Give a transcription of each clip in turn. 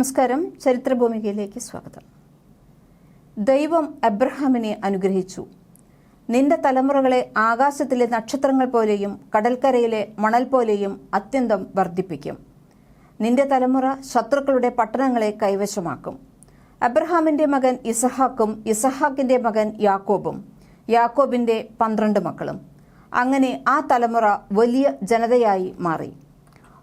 നമസ്കാരം. ചരിത്രഭൂമികയിലേക്ക് സ്വാഗതം. ദൈവം അബ്രഹാമിനെ അനുഗ്രഹിച്ചു. നിന്റെ തലമുറകളെ ആകാശത്തിലെ നക്ഷത്രങ്ങൾ പോലെയും കടൽക്കരയിലെ മണൽ പോലെയും അത്യന്തം വർദ്ധിപ്പിക്കും. നിന്റെ തലമുറ ശത്രുക്കളുടെ പട്ടണങ്ങളെ കൈവശമാക്കും. അബ്രഹാമിന്റെ മകൻ ഇസഹാക്കും ഇസഹാക്കിന്റെ മകൻ യാക്കോബും യാക്കോബിന്റെ പന്ത്രണ്ട് മക്കളും. അങ്ങനെ ആ തലമുറ വലിയ ജനതയായി മാറി.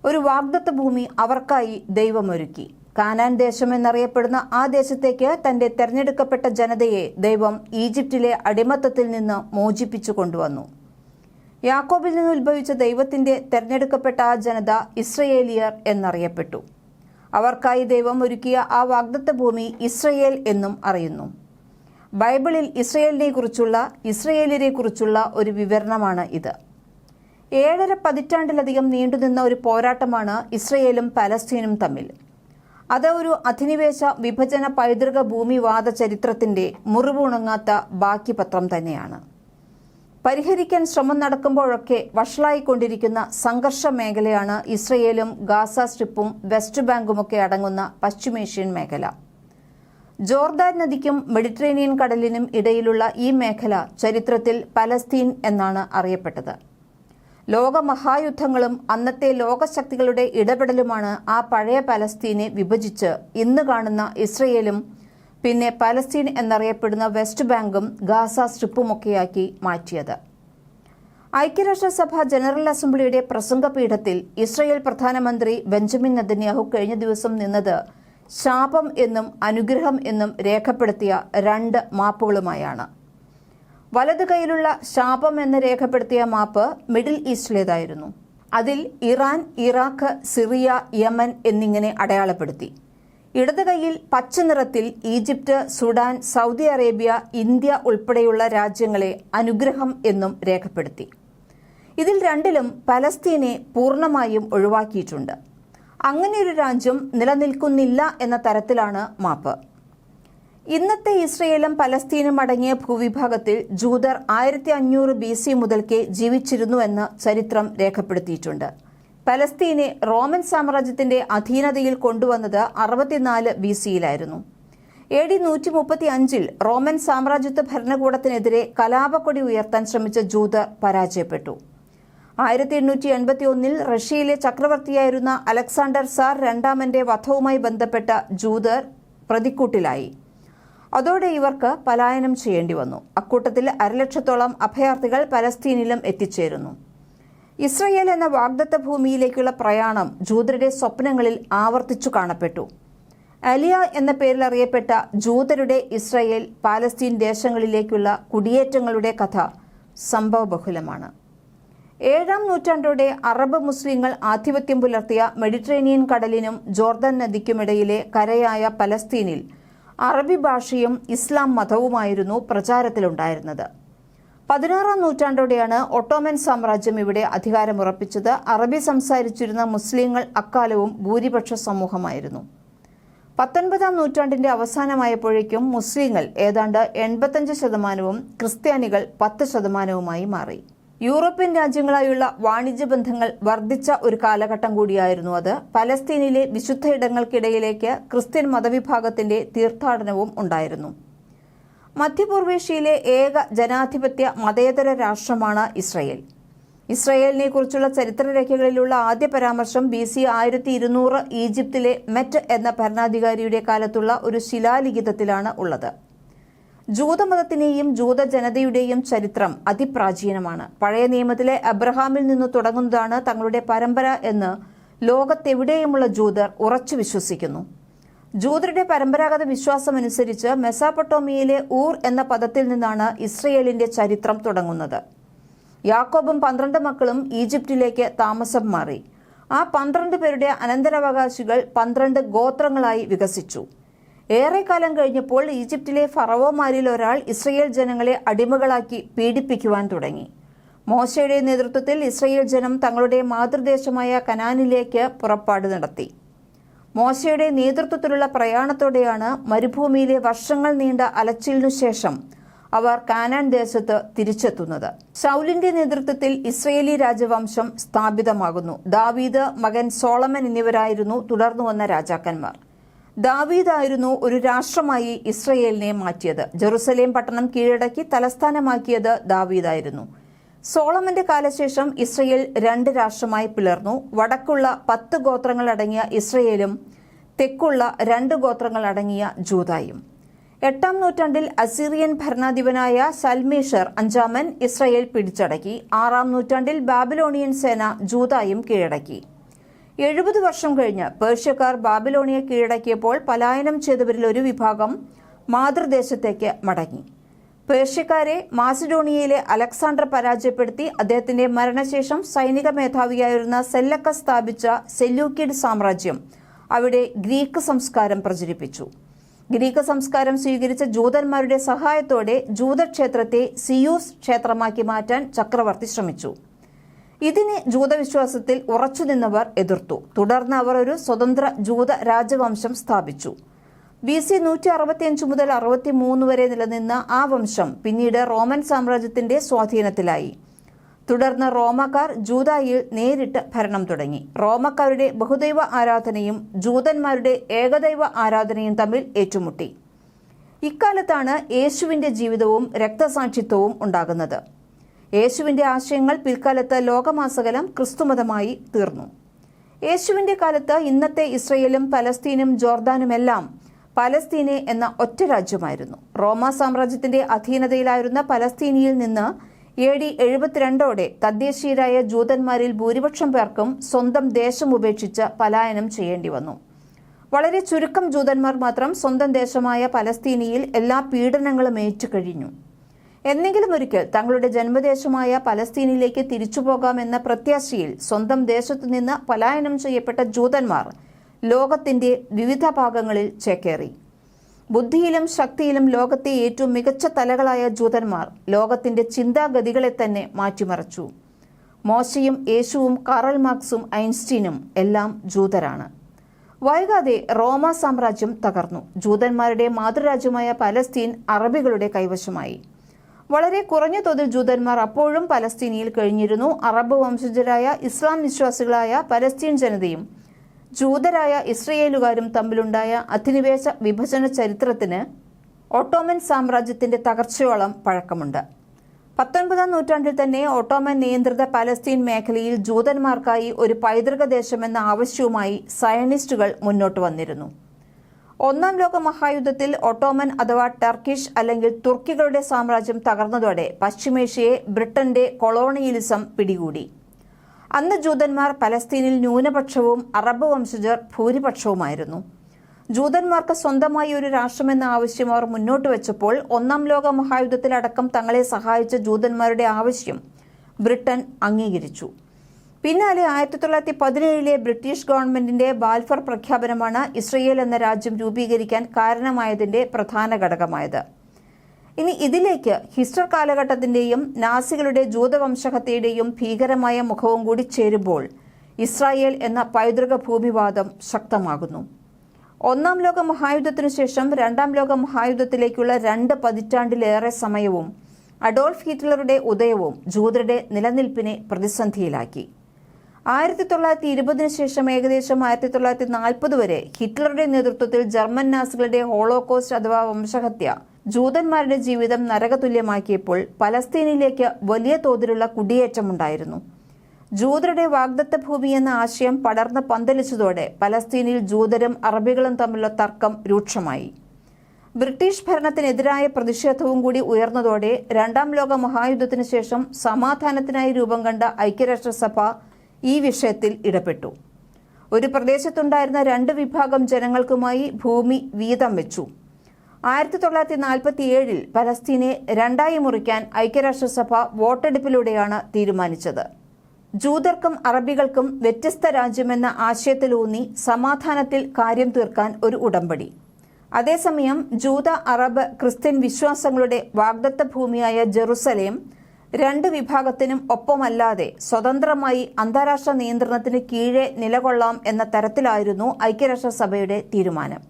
ഒരു വാഗ്ദത്ത ഭൂമി അവർക്കായി ദൈവമൊരുക്കി. കാനാൻ ദേശം എന്നറിയപ്പെടുന്ന ആ ദേശത്തേക്ക് തന്റെ തെരഞ്ഞെടുക്കപ്പെട്ട ജനതയെ ദൈവം ഈജിപ്തിലെ അടിമത്തത്തിൽ നിന്ന് മോചിപ്പിച്ചു കൊണ്ടുവന്നു. യാക്കോബിൽ നിന്ന് ഉത്ഭവിച്ച ദൈവത്തിന്റെ തെരഞ്ഞെടുക്കപ്പെട്ട ആ ജനത ഇസ്രയേലിയർ എന്നറിയപ്പെട്ടു. അവർക്കായി ദൈവം ഒരുക്കിയ ആ വാഗ്ദത്ത ഭൂമി ഇസ്രയേൽ എന്നും അറിയുന്നു. ബൈബിളിൽ ഇസ്രയേലിനെ കുറിച്ചുള്ള ഇസ്രയേലിനെ കുറിച്ചുള്ള ഒരു വിവരണമാണ് ഇത്. ഏഴര പതിറ്റാണ്ടിലധികം നീണ്ടുനിന്ന ഒരു പോരാട്ടമാണ് ഇസ്രയേലും പലസ്തീനും തമ്മിൽ. അത് ഒരു അധിനിവേശ വിഭജന പൈതൃക ഭൂമിവാദ ചരിത്രത്തിന്റെ മുറിവുണങ്ങാത്ത ബാക്കി പത്രം തന്നെയാണ്. പരിഹരിക്കാൻ ശ്രമം നടക്കുമ്പോഴൊക്കെ വഷളായിക്കൊണ്ടിരിക്കുന്ന സംഘർഷ മേഖലയാണ് ഇസ്രയേലും ഗാസ സ്ട്രിപ്പും വെസ്റ്റ് ബാങ്കുമൊക്കെ അടങ്ങുന്ന പശ്ചിമേഷ്യൻ മേഖല. ജോർദാൻ നദിക്കും മെഡിറ്ററേനിയൻ കടലിനും ഇടയിലുള്ള ഈ മേഖല ചരിത്രത്തിൽ പലസ്തീൻ എന്നാണ് അറിയപ്പെട്ടത്. ലോകമഹായുദ്ധങ്ങളും അന്നത്തെ ലോകശക്തികളുടെ ഇടപെടലുമാണ് ആ പഴയ പലസ്തീനെ വിഭജിച്ച് ഇന്ന് കാണുന്ന ഇസ്രയേലും പിന്നെ പലസ്തീൻ എന്നറിയപ്പെടുന്ന വെസ്റ്റ് ബാങ്കും ഗാസ സ്ട്രിപ്പുമൊക്കെയാക്കി മാറ്റിയത്. ഐക്യരാഷ്ട്രസഭ ജനറൽ അസംബ്ലിയുടെ പ്രസംഗപീഠത്തിൽ ഇസ്രയേൽ പ്രധാനമന്ത്രി ബെഞ്ചമിൻ നദന്യാഹു കഴിഞ്ഞ ദിവസം നിന്നത് ശാപം എന്നും അനുഗ്രഹം എന്നും രേഖപ്പെടുത്തിയ രണ്ട് മാപ്പുകളുമായാണ്. വലതു കൈയിലുള്ള ശാപം എന്ന് രേഖപ്പെടുത്തിയ മാപ്പ് മിഡിൽ ഈസ്റ്റിലേതായിരുന്നു. അതിൽ ഇറാൻ ഇറാഖ് സിറിയ യമൻ എന്നിങ്ങനെ അടയാളപ്പെടുത്തി. ഇടത് കൈയിൽ പച്ച നിറത്തിൽ Egypt Sudan Saudi Arabia India ഉൾപ്പെടെയുള്ള രാജ്യങ്ങളെ അനുഗ്രഹം എന്നും രേഖപ്പെടുത്തി. ഇതിൽ രണ്ടിലും പലസ്തീനെ പൂർണമായും ഒഴിവാക്കിയിട്ടുണ്ട്. അങ്ങനെയൊരു രാജ്യം നിലനിൽക്കുന്നില്ല എന്ന തരത്തിലാണ് മാപ്പ്. ഇന്നത്തെ ഇസ്രയേലും പലസ്തീനും അടങ്ങിയ ഭൂവിഭാഗത്തിൽ ജൂതർ ആയിരത്തി അഞ്ഞൂറ് ബി സി മുതൽക്കേ ജീവിച്ചിരുന്നുവെന്ന് ചരിത്രം രേഖപ്പെടുത്തിയിട്ടുണ്ട്. പലസ്തീനെ റോമൻ സാമ്രാജ്യത്തിന്റെ അധീനതയിൽ കൊണ്ടുവന്നത് അറുപത്തിനാല് ബി സിയിലായിരുന്നു. എ ഡി നൂറ്റി മുപ്പത്തി അഞ്ചിൽ റോമൻ സാമ്രാജ്യത്വ ഭരണകൂടത്തിനെതിരെ കലാപക്കൊടി ഉയർത്താൻ ശ്രമിച്ച ജൂതർ പരാജയപ്പെട്ടു. ആയിരത്തി എണ്ണൂറ്റി എൺപത്തി ഒന്നിൽ റഷ്യയിലെ ചക്രവർത്തിയായിരുന്ന അലക്സാണ്ടർ സാർ രണ്ടാമന്റെ വധവുമായി ബന്ധപ്പെട്ട ജൂതർ പ്രതിക്കൂട്ടിലായി. അതോടെ ഇവർക്ക് പലായനം ചെയ്യേണ്ടി വന്നു. അക്കൂട്ടത്തിൽ അരലക്ഷത്തോളം അഭയാർത്ഥികൾ പലസ്തീനിലും എത്തിച്ചേരുന്നു. ഇസ്രയേൽ എന്ന വാഗ്ദത്ത ഭൂമിയിലേക്കുള്ള പ്രയാണം ജൂതരുടെ സ്വപ്നങ്ങളിൽ ആവർത്തിച്ചു കാണപ്പെട്ടു. അലിയ എന്ന പേരിൽ അറിയപ്പെട്ട ജൂതരുടെ ഇസ്രയേൽ പാലസ്തീൻ ദേശങ്ങളിലേക്കുള്ള കുടിയേറ്റങ്ങളുടെ കഥ സംഭവബഹുലമാണ്. ഏഴാം നൂറ്റാണ്ടോടെ അറബ് മുസ്ലിങ്ങൾ ആധിപത്യം പുലർത്തിയ മെഡിറ്ററേനിയൻ കടലിനും ജോർദാൻ നദിക്കുമിടയിലെ കരയായ പലസ്തീനിൽ അറബി ഭാഷയും ഇസ്ലാം മതവുമായിരുന്നു പ്രചാരത്തിലുണ്ടായിരുന്നത്. പതിനാറാം നൂറ്റാണ്ടോടെയാണ് ഒട്ടോമൻ സാമ്രാജ്യം ഇവിടെ അധികാരമുറപ്പിച്ചത്. അറബി സംസാരിച്ചിരുന്ന മുസ്ലിങ്ങൾ അക്കാലവും ഭൂരിപക്ഷ സമൂഹമായിരുന്നു. പത്തൊൻപതാം നൂറ്റാണ്ടിന്റെ അവസാനമായപ്പോഴേക്കും മുസ്ലിങ്ങൾ ഏതാണ്ട് എൺപത്തഞ്ച് ശതമാനവും ക്രിസ്ത്യാനികൾ പത്ത് ശതമാനവുമായി മാറി. യൂറോപ്യൻ രാജ്യങ്ങളായുള്ള വാണിജ്യ ബന്ധങ്ങൾ വർദ്ധിച്ച ഒരു കാലഘട്ടം കൂടിയായിരുന്നു അത്. പലസ്തീനിലെ വിശുദ്ധ ഇടങ്ങൾക്കിടയിലേക്ക് ക്രിസ്ത്യൻ മതവിഭാഗത്തിന്റെ തീർത്ഥാടനവും ഉണ്ടായിരുന്നു. മധ്യപൂർവേഷ്യയിലെ ഏക ജനാധിപത്യ മതേതര രാഷ്ട്രമാണ് ഇസ്രയേൽ. ഇസ്രയേലിനെ കുറിച്ചുള്ള ചരിത്രരേഖകളിലുള്ള ആദ്യ പരാമർശം ബി സി ആയിരത്തി ഇരുന്നൂറ് ഈജിപ്തിലെ മെറ്റ് എന്ന ഭരണാധികാരിയുടെ കാലത്തുള്ള ഒരു ശിലാലിഖിതത്തിലാണ് ഉള്ളത്. ജൂതമതത്തിന്റെയും ജൂതജനതയുടെയും ചരിത്രം അതിപ്രാചീനമാണ്. പഴയ നിയമത്തിലെ അബ്രഹാമിൽ നിന്ന് തുടങ്ങുന്നതാണ് തങ്ങളുടെ പരമ്പര എന്ന് ലോകത്തെവിടെയുമുള്ള ജൂതർ ഉറച്ചു വിശ്വസിക്കുന്നു. ജൂതരുടെ പരമ്പരാഗത വിശ്വാസമനുസരിച്ച് മെസാപ്പട്ടോമിയയിലെ ഊർ എന്ന പദത്തിൽ നിന്നാണ് ഇസ്രയേലിന്റെ ചരിത്രം തുടങ്ങുന്നത്. യാക്കോബും പന്ത്രണ്ട് മക്കളും ഈജിപ്തിലേക്ക് താമസം മാറി. ആ പന്ത്രണ്ട് പേരുടെ അനന്തരാവകാശികൾ പന്ത്രണ്ട് ഗോത്രങ്ങളായി വികസിച്ചു. ഏറെക്കാലം കഴിഞ്ഞപ്പോൾ ഈജിപ്തിലെ ഫറവോമാരിൽ ഒരാൾ ഇസ്രയേൽ ജനങ്ങളെ അടിമകളാക്കി പീഡിപ്പിക്കുവാൻ തുടങ്ങി. മോശയുടെ നേതൃത്വത്തിൽ ഇസ്രയേൽ ജനം തങ്ങളുടെ മാതൃദേശമായ കനാനിലേക്ക് പുറപ്പാട് നടത്തി. മോശയുടെ നേതൃത്വത്തിലുള്ള പ്രയാണത്തോടെയാണ് മരുഭൂമിയിലെ വർഷങ്ങൾ നീണ്ട അലച്ചിലിനു ശേഷം അവർ കാനാൻ ദേശത്ത് തിരിച്ചെത്തുന്നത്. ഷൗലിന്റെ നേതൃത്വത്തിൽ ഇസ്രയേലി രാജവംശം സ്ഥാപിതമാകുന്നു. ദാവീദ് മകൻ സോളമൻ എന്നിവരായിരുന്നു തുടർന്നു വന്ന രാജാക്കന്മാർ. ദാവീദായിരുന്നു ഒരു രാഷ്ട്രമായി ഇസ്രയേലിനെ മാറ്റിയത്. ജെറുസലേം പട്ടണം കീഴടക്കി തലസ്ഥാനമാക്കിയത് ദാവീദായിരുന്നു. സോളമന്റെ കാലശേഷം ഇസ്രയേൽ രണ്ട് രാഷ്ട്രമായി പിളർന്നു. വടക്കുള്ള പത്ത് ഗോത്രങ്ങൾ അടങ്ങിയ ഇസ്രയേലും തെക്കുള്ള രണ്ട് ഗോത്രങ്ങൾ അടങ്ങിയ ജൂതായും എട്ടാം നൂറ്റാണ്ടിൽ അസീറിയൻ ഭരണാധിപനായ സൽമീഷർ അഞ്ചാമൻ ഇസ്രയേൽ പിടിച്ചടക്കി. ആറാം നൂറ്റാണ്ടിൽ ബാബിലോണിയൻ സേന ജൂതായും കീഴടക്കി. എഴുപത് വർഷം കഴിഞ്ഞ് പേർഷ്യക്കാർ ബാബിലോണിയെ കീഴടക്കിയപ്പോൾ പലായനം ചെയ്തവരിൽ ഒരു വിഭാഗം മാതൃദേശത്തേക്ക് മടങ്ങി. പേർഷ്യക്കാരെ മാസിഡോണിയയിലെ അലക്സാണ്ടർ പരാജയപ്പെടുത്തി അദ്ദേഹത്തിന്റെ മരണശേഷം സൈനിക മേധാവിയായിരുന്ന സെല്ലക്ക സ്ഥാപിച്ച സെല്യൂക്കിഡ് സാമ്രാജ്യം അവിടെ ഗ്രീക്ക് സംസ്കാരം പ്രചരിപ്പിച്ചു. ഗ്രീക്ക് സംസ്കാരം സ്വീകരിച്ച ജൂതന്മാരുടെ സഹായത്തോടെ ജൂതക്ഷേത്രത്തെ സിയൂസ് ക്ഷേത്രമാക്കി മാറ്റാൻ ചക്രവർത്തി ശ്രമിച്ചു. ഇതിനെ ജൂതവിശ്വാസത്തിൽ ഉറച്ചുനിന്നവർ എതിർത്തു. തുടർന്ന് അവർ ഒരു സ്വതന്ത്ര ജൂത രാജവംശം സ്ഥാപിച്ചു. ബി സി നൂറ്റി അറുപത്തിയഞ്ച് മുതൽ അറുപത്തി മൂന്ന് വരെ നിലനിന്ന ആ വംശം പിന്നീട് റോമൻ സാമ്രാജ്യത്തിന്റെ സ്വാധീനത്തിലായി. തുടർന്ന് റോമക്കാർ ജൂതായിൽ നേരിട്ട് ഭരണം തുടങ്ങി. റോമക്കാരുടെ ബഹുദൈവ ആരാധനയും ജൂതന്മാരുടെ ഏകദൈവ ആരാധനയും തമ്മിൽ ഏറ്റുമുട്ടി. ഇക്കാലത്താണ് യേശുവിന്റെ ജീവിതവും രക്തസാക്ഷിത്വവും ഉണ്ടാകുന്നത്. യേശുവിന്റെ ആശയങ്ങൾ പിൽക്കാലത്ത് ലോകമാസകലം ക്രിസ്തുമതമായി തീർന്നു. യേശുവിന്റെ കാലത്ത് ഇന്നത്തെ ഇസ്രയേലും പലസ്തീനും ജോർദാനുമെല്ലാം പലസ്തീനെ എന്ന ഒറ്റ രാജ്യമായിരുന്നു. റോമ സാമ്രാജ്യത്തിന്റെ അധീനതയിലായിരുന്ന പലസ്തീനിയിൽ നിന്ന് എ ഡി എഴുപത്തിരണ്ടോടെ തദ്ദേശീയരായ ജൂതന്മാരിൽ ഭൂരിപക്ഷം പേർക്കും സ്വന്തം ദേശം ഉപേക്ഷിച്ച് പലായനം ചെയ്യേണ്ടി വന്നു. വളരെ ചുരുക്കം ജൂതന്മാർ മാത്രം സ്വന്തം ദേശമായ പലസ്തീനിയിൽ എല്ലാ പീഡനങ്ങളും ഏറ്റുകഴിഞ്ഞു. എന്നെങ്കിലും ഒരിക്കൽ തങ്ങളുടെ ജന്മദേശമായ പലസ്തീനിലേക്ക് തിരിച്ചുപോകാമെന്ന പ്രത്യാശയിൽ സ്വന്തം ദേശത്തു നിന്ന് പലായനം ചെയ്യപ്പെട്ട ജൂതന്മാർ ലോകത്തിന്റെ വിവിധ ഭാഗങ്ങളിൽ ചേക്കേറി. ബുദ്ധിയിലും ശക്തിയിലും ലോകത്തെ ഏറ്റവും മികച്ച തലകളായ ജൂതന്മാർ ലോകത്തിന്റെ ചിന്താഗതികളെ തന്നെ മാറ്റിമറിച്ചു. മോശയും യേശുവും കാറൽ മാർക്സും ഐൻസ്റ്റീനും എല്ലാം ജൂതരാണ്. വൈകാതെ റോമ സാമ്രാജ്യം തകർന്നു. ജൂതന്മാരുടെ മാതൃരാജ്യമായ പലസ്തീൻ അറബികളുടെ കൈവശമായി. വളരെ കുറഞ്ഞ തോതിൽ ജൂതന്മാർ അപ്പോഴും പലസ്തീനിയിൽ കഴിഞ്ഞിരുന്നു. അറബ് വംശജരായ ഇസ്ലാം വിശ്വാസികളായ പലസ്തീൻ ജനതയും ജൂതരായ ഇസ്രയേലുകാരും തമ്മിലുണ്ടായ അധിനിവേശ വിഭജന ചരിത്രത്തിന് ഓട്ടോമൻ സാമ്രാജ്യത്തിന്റെ തകർച്ചയോളം പഴക്കമുണ്ട്. പത്തൊൻപതാം നൂറ്റാണ്ടിൽ തന്നെ ഓട്ടോമൻ നിയന്ത്രിത പലസ്തീൻ മേഖലയിൽ ജൂതന്മാർക്കായി ഒരു പൈതൃക ദേശമെന്ന ആവശ്യവുമായി സയനിസ്റ്റുകൾ മുന്നോട്ട് വന്നിരുന്നു. ഒന്നാം ലോക മഹായുദ്ധത്തിൽ ഒട്ടോമൻ അഥവാ ടർക്കിഷ് അല്ലെങ്കിൽ തുർക്കികളുടെ സാമ്രാജ്യം തകർന്നതോടെ പശ്ചിമേഷ്യയെ ബ്രിട്ടന്റെ കൊളോണിയലിസം പിടികൂടി. അന്ന് ജൂതന്മാർ പലസ്തീനിൽ ന്യൂനപക്ഷവും അറബ് വംശജർ ഭൂരിപക്ഷവുമായിരുന്നു. ജൂതന്മാർക്ക് സ്വന്തമായി ഒരു രാഷ്ട്രമെന്ന ആവശ്യം അവർ മുന്നോട്ട് വെച്ചപ്പോൾ ഒന്നാം ലോക മഹായുദ്ധത്തിലടക്കം തങ്ങളെ സഹായിച്ച ജൂതന്മാരുടെ ആവശ്യം ബ്രിട്ടൻ അംഗീകരിച്ചു. പിന്നാലെ ആയിരത്തി തൊള്ളായിരത്തി പതിനേഴിലെ ബ്രിട്ടീഷ് ഗവൺമെന്റിന്റെ ബാൽഫർ പ്രഖ്യാപനമാണ് ഇസ്രയേൽ എന്ന രാജ്യം രൂപീകരിക്കാൻ കാരണമായതിന്റെ പ്രധാന ഘടകമായത്. ഇനി ഇതിലേക്ക് ഹിസ്റ്റർ കാലഘട്ടത്തിന്റെയും നാസികളുടെ ജൂതവംശഹത്യയുടെയും ഭീകരമായ മുഖവും കൂടി ചേരുമ്പോൾ ഇസ്രായേൽ എന്ന പൈതൃക ഭൂമിവാദം ശക്തമാകുന്നു. ഒന്നാം ലോക മഹായുദ്ധത്തിനു ശേഷം രണ്ടാം ലോക മഹായുദ്ധത്തിലേക്കുള്ള രണ്ട് പതിറ്റാണ്ടിലേറെ സമയവും അഡോൾഫ് ഹിറ്റ്ലറുടെ ഉദയവും ജൂതരുടെ നിലനിൽപ്പിനെ പ്രതിസന്ധിയിലാക്കി. ആയിരത്തി തൊള്ളായിരത്തി ഇരുപതിനു ശേഷം ഏകദേശം ആയിരത്തി തൊള്ളായിരത്തി നാൽപ്പത് വരെ ഹിറ്റ്ലറുടെ നേതൃത്വത്തിൽ ജർമ്മൻ നാസികളുടെ ഹോളോകോസ്റ്റ് അഥവാ വംശഹത്യ. ജൂതന്മാരുടെ ജീവിതം നരകതുല്യമാക്കിയപ്പോൾ പലസ്തീനിലേക്ക് വലിയ തോതിലുള്ള കുടിയേറ്റമുണ്ടായിരുന്നു. ജൂതരുടെ വാഗ്ദത്ത ഭൂമി എന്ന ആശയം പടർന്ന് പന്തലിച്ചതോടെ പലസ്തീനിൽ ജൂതരും അറബികളും തമ്മിലുള്ള തർക്കം രൂക്ഷമായി. ബ്രിട്ടീഷ് ഭരണത്തിനെതിരായ പ്രതിഷേധവും കൂടി ഉയർന്നതോടെ രണ്ടാം ലോക മഹായുദ്ധത്തിനു ശേഷം സമാധാനത്തിനായി രൂപം കണ്ട ഐക്യരാഷ്ട്രസഭ ഈ വിഷയത്തിൽ ഇടപെട്ടു. ഒരു പ്രദേശത്തുണ്ടായിരുന്ന രണ്ട് വിഭാഗം ജനങ്ങൾക്കുമായി ഭൂമി വീതം വെച്ചു. ആയിരത്തി തൊള്ളായിരത്തി നാൽപ്പത്തി ഏഴിൽ പലസ്തീനെ രണ്ടായി മുറിക്കാൻ ഐക്യരാഷ്ട്രസഭ വോട്ടെടുപ്പിലൂടെയാണ് തീരുമാനിച്ചത്. ജൂതർക്കും അറബികൾക്കും വ്യത്യസ്ത രാജ്യമെന്ന ആശയത്തിലൂന്നി സമാധാനത്തിൽ കാര്യം തീർക്കാൻ ഒരു ഉടമ്പടി. അതേസമയം ജൂത അറബ് ക്രിസ്ത്യൻ വിശ്വാസങ്ങളുടെ വാഗ്ദത്ത ഭൂമിയായ ജെറുസലേം രണ്ട് വിഭാഗത്തിനും ഒപ്പമല്ലാതെ സ്വതന്ത്രമായി അന്താരാഷ്ട്ര നിയന്ത്രണത്തിന് കീഴെ നിലകൊള്ളാം എന്ന തരത്തിലായിരുന്നു ഐക്യരാഷ്ട്രസഭയുടെ തീരുമാനം.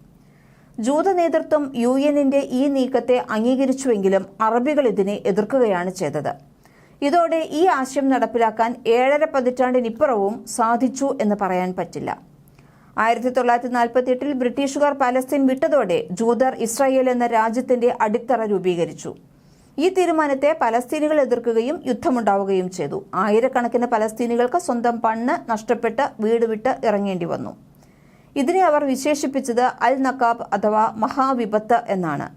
ജൂത നേതൃത്വം യു എന്നിന്റെ ഈ നീക്കത്തെ അംഗീകരിച്ചുവെങ്കിലും അറബികൾ ഇതിനെ എതിർക്കുകയാണ് ചെയ്തത്. ഇതോടെ ഈ ആശയം നടപ്പിലാക്കാൻ ഏഴര പതിറ്റാണ്ടിനിപ്പുറവും സാധിച്ചു എന്ന് പറയാൻ പറ്റില്ല. ആയിരത്തി തൊള്ളായിരത്തി നാൽപ്പത്തി എട്ടിൽ ബ്രിട്ടീഷുകാർ പാലസ്തീൻ വിട്ടതോടെ ജൂതർ ഇസ്രായേൽ എന്ന രാജ്യത്തിന്റെ അടിത്തറ രൂപീകരിച്ചു. ഈ തീരുമാനത്തെ പലസ്തീനികൾ എതിർക്കുകയും യുദ്ധമുണ്ടാവുകയും ചെയ്തു. ആയിരക്കണക്കിന് പലസ്തീനികൾക്ക് സ്വന്തം പണ്ണ് നഷ്ടപ്പെട്ട് വീട് വിട്ട് ഇറങ്ങേണ്ടി വന്നു. ഇതിനെ അവർ വിശേഷിപ്പിച്ചത് അൽ നക്കാബ് അഥവാ മഹാവിപത്ത് എന്നാണ്.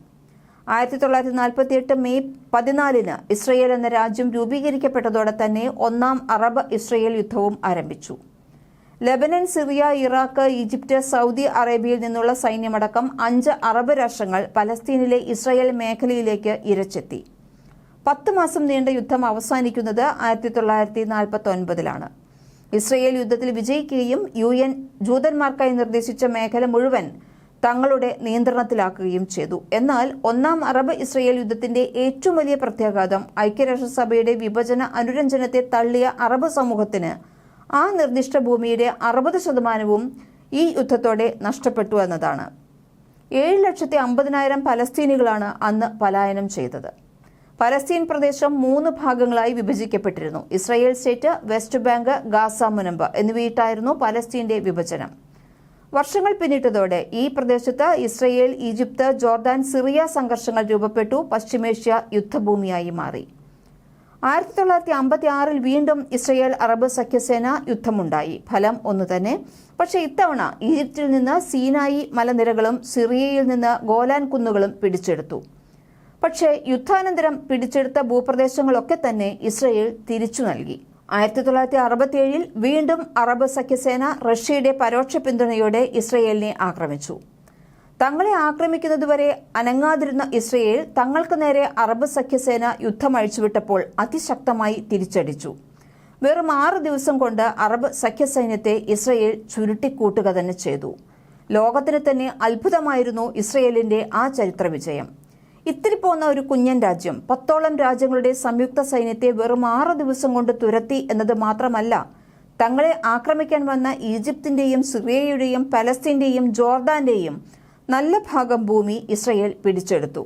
ആയിരത്തി തൊള്ളായിരത്തി നാൽപ്പത്തി എട്ട് മെയ് പതിനാലിന് ഇസ്രയേൽ എന്ന രാജ്യം രൂപീകരിക്കപ്പെട്ടതോടെ തന്നെ ഒന്നാം അറബ് ഇസ്രയേൽ യുദ്ധവും ആരംഭിച്ചു. Lebanon Syria Iraq Egypt Saudi അറേബ്യയിൽ നിന്നുള്ള സൈന്യമടക്കം അഞ്ച് അറബ് രാഷ്ട്രങ്ങൾ പലസ്തീനിലെ ഇസ്രായേൽ മേഖലയിലേക്ക് ഇരച്ചെത്തി. പത്ത് മാസം നീണ്ട യുദ്ധം അവസാനിക്കുന്നത് ആയിരത്തി തൊള്ളായിരത്തി നാൽപ്പത്തി ഒൻപതിലാണ് ഇസ്രയേൽ യുദ്ധത്തിൽ വിജയിക്കുകയും യു എൻ ജൂതന്മാർക്കായി നിർദ്ദേശിച്ച മേഖല മുഴുവൻ തങ്ങളുടെ നിയന്ത്രണത്തിലാക്കുകയും ചെയ്തു. എന്നാൽ ഒന്നാം അറബ് ഇസ്രയേൽ യുദ്ധത്തിന്റെ ഏറ്റവും വലിയ പ്രത്യാഘാതം ഐക്യരാഷ്ട്രസഭയുടെ വിഭജന അനുരഞ്ജനത്തെ തള്ളിയ അറബ് സമൂഹത്തിന് ആ നിർദ്ദിഷ്ട ഭൂമിയുടെ അറുപത് ശതമാനവും ഈ യുദ്ധത്തോടെ നഷ്ടപ്പെട്ടു എന്നതാണ്. ഏഴ് ലക്ഷത്തി അമ്പതിനായിരം പലസ്തീനികളാണ് അന്ന് പലായനം ചെയ്തത്. പലസ്തീൻ പ്രദേശം മൂന്ന് ഭാഗങ്ങളായി വിഭജിക്കപ്പെട്ടിരുന്നു. Israel state West Bank Gaza മുനമ്പ് എന്നിവയിട്ടായിരുന്നു പലസ്തീന്റെ വിഭജനം. വർഷങ്ങൾ പിന്നിട്ടതോടെ ഈ പ്രദേശത്ത് ഇസ്രയേൽ ഈജിപ്ത് ജോർദാൻ സിറിയ സംഘർഷങ്ങൾ രൂപപ്പെട്ടു. പശ്ചിമേഷ്യ യുദ്ധഭൂമിയായി മാറി. ആയിരത്തി തൊള്ളായിരത്തി അമ്പത്തി ആറിൽ വീണ്ടും ഇസ്രയേൽ അറബ് സഖ്യസേന യുദ്ധമുണ്ടായി. ഫലം ഒന്നു തന്നെ. പക്ഷേ ഇത്തവണ ഈജിപ്തിൽ നിന്ന് സീനായി മലനിരകളും സിറിയയിൽ നിന്ന് ഗോലാൻ കുന്നുകളും പിടിച്ചെടുത്തു. പക്ഷേ യുദ്ധാനന്തരം പിടിച്ചെടുത്ത ഭൂപ്രദേശങ്ങളൊക്കെ തന്നെ ഇസ്രയേൽ തിരിച്ചു നൽകി. ആയിരത്തി തൊള്ളായിരത്തി അറുപത്തിയേഴിൽ വീണ്ടും അറബ് സഖ്യസേന റഷ്യയുടെ പരോക്ഷ പിന്തുണയോടെ ഇസ്രയേലിനെ ആക്രമിച്ചു. തങ്ങളെ ആക്രമിക്കുന്നതുവരെ അനങ്ങാതിരുന്ന ഇസ്രയേൽ തങ്ങൾക്ക് നേരെ അറബ് സഖ്യസേന യുദ്ധം അഴിച്ചുവിട്ടപ്പോൾ അതിശക്തമായി തിരിച്ചടിച്ചു. വെറും ആറ് ദിവസം കൊണ്ട് അറബ് സഖ്യസൈന്യത്തെ ഇസ്രയേൽ ചുരുട്ടിക്കൂട്ടുക തന്നെ ചെയ്തു. ലോകത്തിന് തന്നെ അത്ഭുതമായിരുന്നു ഇസ്രയേലിന്റെ ആ ചരിത്ര വിജയം ഇത്തിരി പോന്ന ഒരു കുഞ്ഞൻ രാജ്യം പത്തോളം രാജ്യങ്ങളുടെ സംയുക്ത സൈന്യത്തെ വെറും ആറ് ദിവസം കൊണ്ട് തുരത്തി എന്നത് മാത്രമല്ല തങ്ങളെ ആക്രമിക്കാൻ വന്ന ഈജിപ്തിന്റെയും സിറിയയുടെയും പലസ്തീന്റെയും ജോർദാന്റെയും നല്ല ഭാഗം ഭൂമി ഇസ്രയേൽ പിടിച്ചെടുത്തു.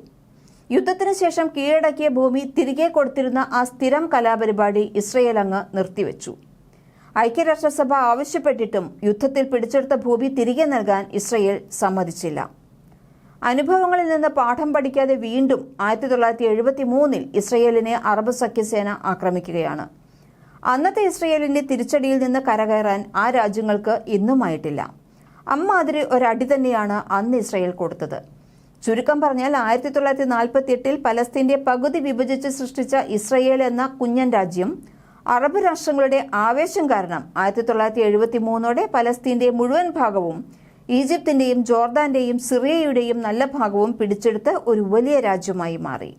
യുദ്ധത്തിന് ശേഷം കീഴടക്കിയ ഭൂമി തിരികെ കൊടുത്തിരുന്ന ആ സ്ഥിരം കലാപരിപാടി ഇസ്രയേൽ അങ്ങ് നിർത്തിവെച്ചു. ഐക്യരാഷ്ട്രസഭ ആവശ്യപ്പെട്ടിട്ടും യുദ്ധത്തിൽ പിടിച്ചെടുത്ത ഭൂമി തിരികെ നൽകാൻ ഇസ്രയേൽ സമ്മതിച്ചില്ല. അനുഭവങ്ങളിൽ നിന്ന് പാഠം പഠിക്കാതെ വീണ്ടും ആയിരത്തി തൊള്ളായിരത്തി എഴുപത്തി മൂന്നിൽ ഇസ്രയേലിനെ അറബ് സഖ്യസേന ആക്രമിക്കുകയാണ്. അന്നത്തെ ഇസ്രയേലിന്റെ തിരിച്ചടിയിൽ നിന്ന് കരകയറാൻ ആ രാജ്യങ്ങൾക്ക് ഇന്നുമായിട്ടില്ല. അമ്മാതിരി ഒരടി തന്നെയാണ് അന്ന് ഇസ്രയേൽ കൊടുത്തത്. ചുരുക്കം പറഞ്ഞാൽ ആയിരത്തി തൊള്ളായിരത്തി നാൽപ്പത്തി എട്ടിൽ പലസ്തീന്റെ പകുതി വിഭജിച്ച് സൃഷ്ടിച്ച ഇസ്രയേൽ എന്ന കുഞ്ഞൻ രാജ്യം അറബ് രാഷ്ട്രങ്ങളുടെ ആവേശം കാരണം ആയിരത്തി തൊള്ളായിരത്തി എഴുപത്തി മൂന്നോടെ പലസ്തീന്റെ മുഴുവൻ ഭാഗവും ഈജിപ്തിന്റെയും ജോർദാന്റെയും സിറിയയുടെയും നല്ല ഭാഗവും പിടിച്ചെടുത്ത് ഒരു വലിയ രാജ്യമായി മാറി.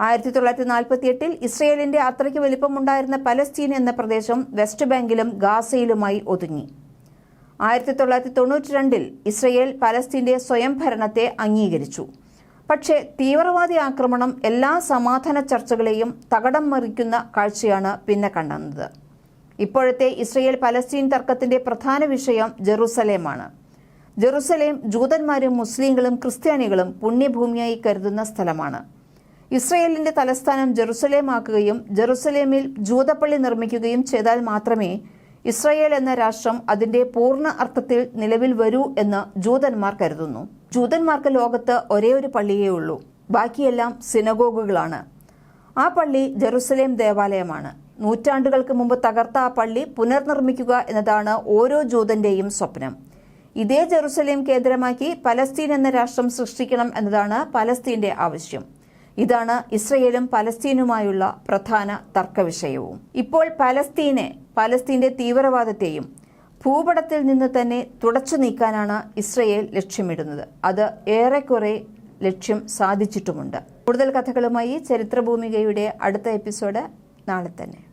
ആയിരത്തി തൊള്ളായിരത്തി നാൽപ്പത്തി എട്ടിൽ ഇസ്രയേലിന്റെ അത്രയ്ക്ക് വലിപ്പമുണ്ടായിരുന്ന പലസ്തീൻ എന്ന പ്രദേശം വെസ്റ്റ് ബാങ്കിലും ഗാസയിലുമായി ഒതുങ്ങി. ആയിരത്തി തൊള്ളായിരത്തി തൊണ്ണൂറ്റി രണ്ടിൽ ഇസ്രയേൽ പലസ്തീന്റെ സ്വയംഭരണത്തെ അംഗീകരിച്ചു. പക്ഷേ തീവ്രവാദി ആക്രമണം എല്ലാ സമാധാന ചർച്ചകളെയും തകടം മറിക്കുന്ന കാഴ്ചയാണ് പിന്നെ കണ്ടത് ഇപ്പോഴത്തെ ഇസ്രയേൽ പലസ്തീൻ തർക്കത്തിന്റെ പ്രധാന വിഷയം ജെറുസലേമാണ്. ജെറുസലേം ജൂതന്മാരും മുസ്ലിങ്ങളും ക്രിസ്ത്യാനികളും പുണ്യഭൂമിയായി കരുതുന്ന സ്ഥലമാണ്. ഇസ്രയേലിന്റെ തലസ്ഥാനം ജെറുസലേമാക്കുകയും ജെറുസലേമിൽ ജൂതപ്പള്ളി നിർമ്മിക്കുകയും ചെയ്താൽ മാത്രമേ ഇസ്രയേൽ എന്ന രാഷ്ട്രം അതിന്റെ പൂർണ അർത്ഥത്തിൽ നിലവിൽ വരൂ എന്ന് ജൂതന്മാർ കരുതുന്നു. ജൂതന്മാർക്ക് ലോകത്ത് ഒരേ ഒരു പള്ളിയേ ഉള്ളൂ. ബാക്കിയെല്ലാം സിനഗോഗുകളാണ്. ആ പള്ളി ജെറുസലേം ദേവാലയമാണ്. നൂറ്റാണ്ടുകൾക്ക് മുമ്പ് തകർത്ത ആ പള്ളി പുനർനിർമ്മിക്കുക എന്നതാണ് ഓരോ ജൂതന്റെയും സ്വപ്നം. ഇതേ ജെറുസലേം കേന്ദ്രമാക്കി പലസ്തീൻ എന്ന രാഷ്ട്രം സൃഷ്ടിക്കണം എന്നതാണ് പലസ്തീന്റെ ആവശ്യം. ഇതാണ് ഇസ്രയേലും പലസ്തീനുമായുള്ള പ്രധാന തർക്കവിഷയവും. ഇപ്പോൾ പലസ്തീനെ പലസ്തീന്റെ തീവ്രവാദത്തെയും ഭൂപടത്തിൽ നിന്ന് തന്നെ തുടച്ചു നീക്കാനാണ് ഇസ്രയേൽ ലക്ഷ്യമിടുന്നത്. അത് ഏറെക്കുറെ ലക്ഷ്യം സാധിച്ചിട്ടുമുണ്ട്. കൂടുതൽ കഥകളുമായി ചരിത്രഭൂമികയുടെ അടുത്ത എപ്പിസോഡ് നാളെ തന്നെ.